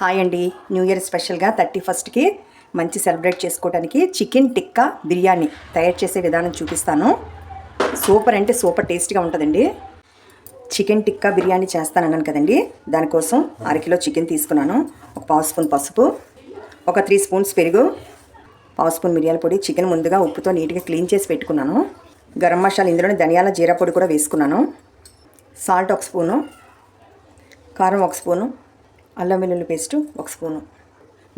Hi అండి. New year స్పెషల్గా thirty ఫస్ట్కి మంచి సెలబ్రేట్ చేసుకోవడానికి చికెన్ టిక్కా బిర్యానీ తయారు చేసే విధానం చూపిస్తాను. సూపర్ అంటే సూపర్ టేస్ట్గా ఉంటుందండి. చికెన్ టిక్కా బిర్యానీ చేస్తానన్నాను కదండి. దానికోసం అరకిలో చికెన్ తీసుకున్నాను. ఒక పావు స్పూన్ పసుపు ఒక త్రీ స్పూన్స్ పెరుగు పావు స్పూన్ మిరియాల పొడి చికెన్ ముందుగా ఉప్పుతో నీట్గా క్లీన్ చేసి పెట్టుకున్నాను. గరం మసాలా ఇందులోనే ధనియాల జీరా పొడి కూడా వేసుకున్నాను. సాల్ట్ ఒక స్పూను కారం ఒక స్పూను అల్లం వెల్లుల్లి పేస్ట్ ఒక స్పూను.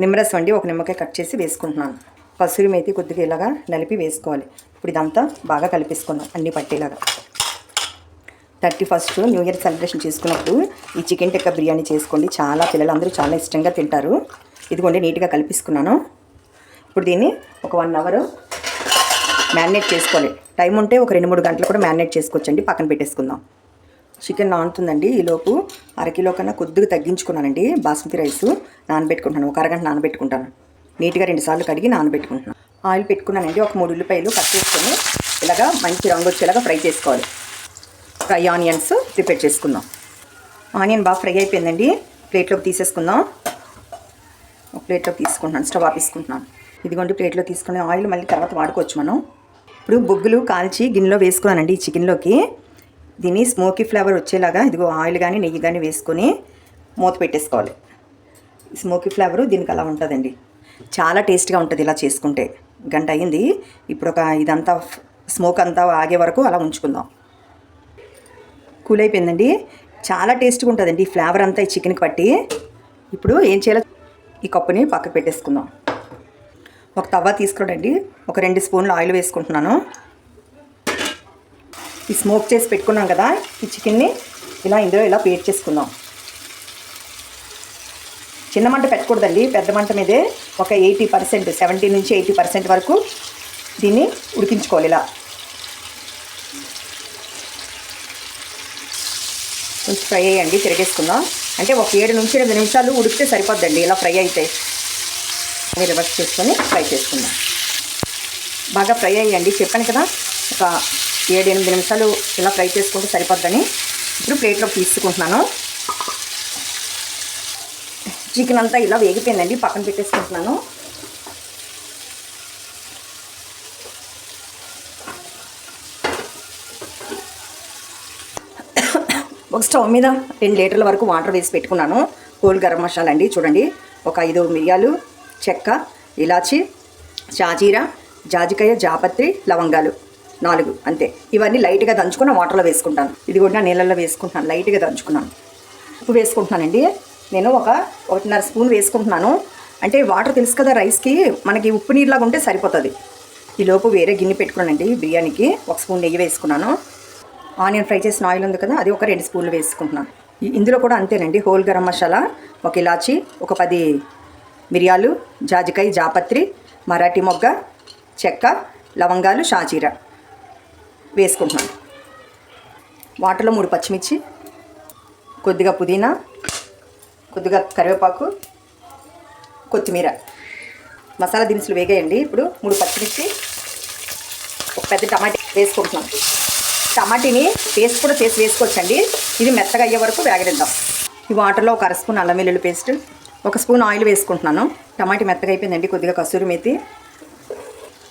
నిమ్మరసం అండి ఒక నిమ్మకాయ కట్ చేసి వేసుకుంటున్నాను. పసురు మేతి కొద్దిగా ఇలాగా నలిపి వేసుకోవాలి. ఇప్పుడు ఇదంతా బాగా కలిపేసుకుందాం అన్ని పట్టేలాగా. Thirty first new year celebration చేసుకున్నప్పుడు ఈ చికెన్ టిక్కా బిర్యానీ చేసుకోండి. చాలా పిల్లలందరూ చాలా ఇష్టంగా తింటారు. ఇదిగోండి నీట్గా కలిపేసుకున్నాను. ఇప్పుడు దీన్ని ఒక వన్ అవర్ మ్యారినేట్ చేసుకోవాలి. టైం ఉంటే ఒక రెండు మూడు గంటలు కూడా మ్యారినేట్ చేసుకోవచ్చండి పక్కన పెట్టేసుకుందాం. చికెన్ నానుతుందండి. ఈలోపు అరకిలో కన్నా కొద్దిగా తగ్గించుకున్నానండి. బాస్మతి రైస్ నానబెట్టుకుంటాను ఒక అరగంట నానబెట్టుకుంటాను. నీట్గా రెండుసార్లు కడిగి నానబెట్టుకుంటున్నాను. ఆయిల్ పెట్టుకున్నానండి. ఒక మూడు ఉల్లిపాయలు కట్ చేసుకొని ఇలాగా మంచి రంగు వచ్చేలాగా ఫ్రై చేసుకోవాలి. ఫ్రై ఆనియన్స్ ప్రిపేర్ చేసుకుందాం. ఆనియన్ బాగా ఫ్రై అయిపోయిందండి. ప్లేట్లోకి తీసేసుకుందాం. ఒక ప్లేట్లోకి తీసుకుంటున్నాను. స్టవ్ ఆపేసుకుంటున్నాను ఇదిగోండి ప్లేట్లో తీసుకునే ఆయిల్ మళ్ళీ తర్వాత వాడుకోవచ్చు మనం. ఇప్పుడు బొగ్గులు కాల్చి గిన్నెలో వేసుకున్నానండి ఈ చికెన్లోకి. దీన్ని స్మోకీ ఫ్లేవర్ వచ్చేలాగా ఇదిగో ఆయిల్ కానీ నెయ్యి కానీ వేసుకొని మూత పెట్టేసుకోవాలి. స్మోకీ ఫ్లేవరు దీనికి అలా ఉంటుందండి. చాలా టేస్ట్గా ఉంటుంది ఇలా చేసుకుంటే. గంట అయింది. ఇప్పుడు ఒక ఇదంతా స్మోక్ అంతా ఆగే వరకు అలా ఉంచుకుందాం. కూల్ అయిపోయిందండి. చాలా టేస్ట్గా ఉంటుందండి ఈ ఫ్లేవర్ అంతా ఈ చికెన్కి పట్టి. ఇప్పుడు ఏం చేయాలో ఈ కప్పుని పక్కకు పెట్టేసుకుందాం. ఒక తవ్వ తీసుకురండి. ఒక రెండు స్పూన్లు ఆయిల్ వేసుకుంటున్నాను. ఈ స్మోక్ చేసి పెట్టుకున్నాం కదా ఈ చికెన్ని ఇలా ఇందులో ఇలా పేట్ చేసుకుందాం. చిన్న మంట పెట్టకూడదండి పెద్ద మంట మీదే ఒక ఎయిటీ పర్సెంట్ సెవెంటీ నుంచి ఎయిటీ పర్సెంట్ వరకు దీన్ని ఉడికించుకోవాలి ఇలా. కొంచెం ఫ్రై అయ్యండి తిరిగేసుకుందాం. అంటే ఒక ఏడు నుంచి ఎనిమిది నిమిషాలు ఉడికితే సరిపోద్దండి ఇలా ఫ్రై అయితే. రివర్స్ చేసుకొని ఫ్రై చేసుకుందాం. బాగా ఫ్రై అయ్యండి చెప్పాను కదా ఒక ఏడు ఎనిమిది నిమిషాలు ఇలా ఫ్రై చేసుకుంటే సరిపోద్దని ఇప్పుడు ప్లేట్లోకి తీసుకుంటున్నాను చికెన్ అంతా ఇలా వేగిపోయిందండి పక్కన పెట్టేసుకుంటున్నాను. ఒక స్టవ్ మీద రెండు లీటర్ల వరకు వాటర్ వేసి పెట్టుకున్నాను. హోల్ గరం మసాలా అండి చూడండి. ఒక ఐదు మిరియాలు చెక్క ఇలాచి షాజీరా జాజికాయ జాపత్రి లవంగాలు. నాలుగు అంతే. ఇవన్నీ లైట్గా దంచుకున్న వాటర్లో వేసుకుంటాను. ఇది కూడా నీళ్ళల్లో వేసుకుంటున్నాను లైట్గా దంచుకున్నాను. ఉప్పు వేసుకుంటున్నానండి. నేను ఒక ఒకటిన్నర స్పూన్ వేసుకుంటున్నాను. అంటే వాటర్ తెలుసు కదా రైస్కి మనకి ఉప్పు నీరులాగా ఉంటే సరిపోతుంది. ఈలోపు వేరే గిన్నె పెట్టుకున్నానండి బిర్యానీకి. ఒక స్పూన్ నెయ్యి వేసుకున్నాను. ఆనియన్ ఫ్రై చేసిన ఆయిల్ ఉంది కదా అది ఒక రెండు స్పూన్లు వేసుకుంటున్నాను. ఇందులో కూడా అంతేనండి హోల్ గరం మసాలా ఒక ఇలాచి ఒక పది మిరియాలు జాజికాయ జాపత్రి మరాఠీ మొగ్గ చెక్క లవంగాలు షాజీరా. వేసుకుంటున్నాను. వాటర్లో మూడు పచ్చిమిర్చి కొద్దిగా పుదీనా కొద్దిగా కరివేపాకు కొత్తిమీర. మసాలా దినుసులు వేగేయండి. ఇప్పుడు మూడు పచ్చిమిర్చి ఒక పెద్ద టమాటా వేసుకుంటున్నాం టమాటీని పేస్ట్ కూడా చేసి వేసుకోవచ్చండి. ఇది మెత్తగా అయ్యే వరకు వేగనిద్దాం. ఈ వాటర్లో ఒక అర స్పూన్ అల్లం వెల్లుల్లి పేస్ట్ ఒక స్పూన్ ఆయిల్ వేసుకుంటున్నాను. టమాటీ మెత్తగా అయిపోయిందండి. కొద్దిగా కసూరి మేతి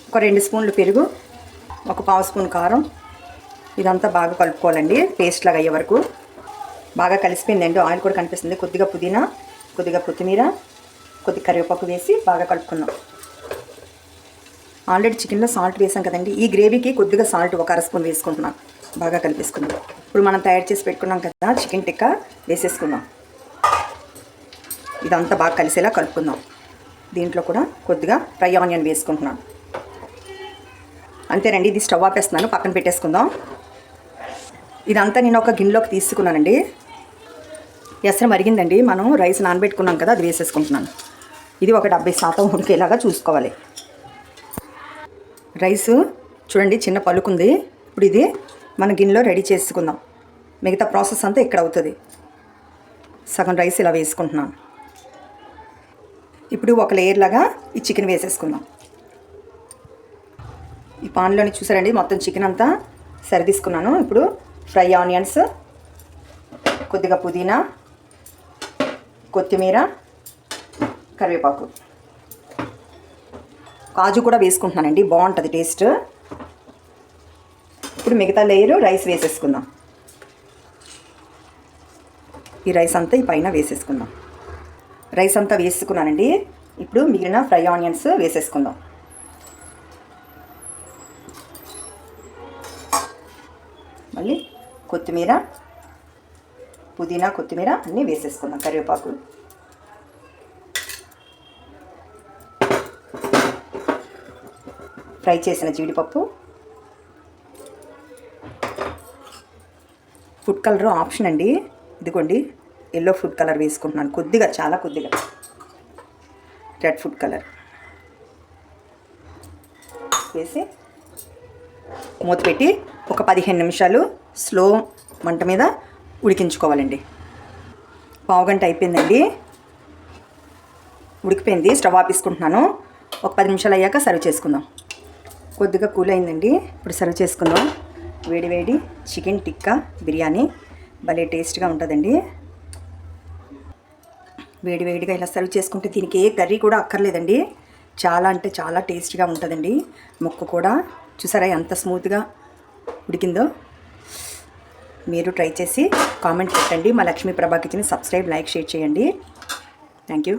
ఒక రెండు స్పూన్లు పెరుగు ఒక పావు స్పూన్ కారం. ఇదంతా బాగా కలుపుకోవాలండి. పేస్ట్ లాగా అయ్యే వరకు. బాగా కలిసిపోయిందండి ఆయిల్ కూడా కనిపిస్తుంది. కొద్దిగా పుదీనా కొద్దిగా కొత్తిమీర కొద్దిగా కరివేపాకు వేసి బాగా కలుపుకున్నాం ఆల్రెడీ చికెన్లో సాల్ట్ వేసాం కదండి. ఈ గ్రేవీకి కొద్దిగా సాల్ట్ ఒక అర స్పూన్ వేసుకుంటున్నాం. బాగా కలిపేసుకుందాం. ఇప్పుడు మనం తయారు చేసి పెట్టుకున్నాం కదా చికెన్ టిక్కా వేసేసుకుందాం. ఇదంతా బాగా కలిసేలా కలుపుకుందాం. దీంట్లో కూడా కొద్దిగా ఫ్రై ఆనియన్ వేసుకుంటున్నాను. అంతేనండి ఇది స్టవ్ ఆపేస్తున్నాను పక్కన పెట్టేసుకుందాం. ఇదంతా నేను ఒక గిన్నెలోకి తీసుకున్నానండి. ఎసరు మరిగిందండి మనం రైస్ నానబెట్టుకున్నాం కదా అది వేసేసుకుంటున్నాను. ఇది ఒక డెబ్బై శాతం ఉడికేలాగా చూసుకోవాలి. రైస్ చూడండి చిన్న పలుకుంది. ఇప్పుడు ఇది మన గిన్నెలో రెడీ చేసుకుందాం. మిగతా ప్రాసెస్ అంతా ఇక్కడ అవుతుంది. సగం రైస్ ఇలా వేసుకుంటున్నాను. ఇప్పుడు ఒక లేయర్ లాగా ఈ చికెన్ వేసేసుకుందాం. ఈ పాన్లోని చూసారండి మొత్తం చికెన్ అంతా సరి తీసుకున్నాను ఇప్పుడు ఫ్రై ఆనియన్స్ కొద్దిగా పుదీనా కొత్తిమీర కరివేపాకు. కాజు కూడా వేసుకుంటున్నానండి బాగుంటుంది టేస్ట్. ఇప్పుడు మిగతా లేయరు రైస్ వేసేసుకుందాం. ఈ రైస్ అంతా ఈ పైన వేసేసుకుందాం. రైస్ అంతా వేసుకున్నానండి. ఇప్పుడు మిగిలిన ఫ్రై ఆనియన్స్ వేసేసుకుందాం. మళ్ళీ కొత్తిమీర పుదీనా కొత్తిమీర అన్నీ వేసేసుకుందాం కరివేపాకు. ఫ్రై చేసిన జీడిపప్పు. ఫుడ్ కలర్ ఆప్షన్ అండి. ఇదిగోండి ఎల్లో ఫుడ్ కలర్ వేసుకుంటున్నాను. కొద్దిగా చాలా కొద్దిగా. Red food colour. వేసి మూత పెట్టి ఒక పదిహేను నిమిషాలు స్లో మంట మీద ఉడికించుకోవాలండి. పావుగంట అయిపోయిందండి. ఉడికిపోయింది. స్టవ్ ఆపేసుకుంటున్నాను. ఒక పది నిమిషాలు అయ్యాక సర్వ్ చేసుకుందాం. కొద్దిగా కూల్ అయిందండి. ఇప్పుడు సర్వ్ చేసుకుందాం. వేడి వేడి చికెన్ టిక్కా బిర్యానీ భలే టేస్ట్గా ఉంటుందండి. వేడి వేడిగా ఇలా సర్వ్ చేసుకుంటే దీనికి ఏ కర్రీ కూడా అక్కర్లేదండి. చాలా అంటే చాలా టేస్ట్గా ఉంటుందండి. ముక్క కూడా చూసారా ఎంత స్మూత్గా ఉడికిందో మీరు ట్రై చేసి కామెంట్ పెట్టండి. మా Lakshmi Prabha kitchen subscribe like share చేయండి. Thank you.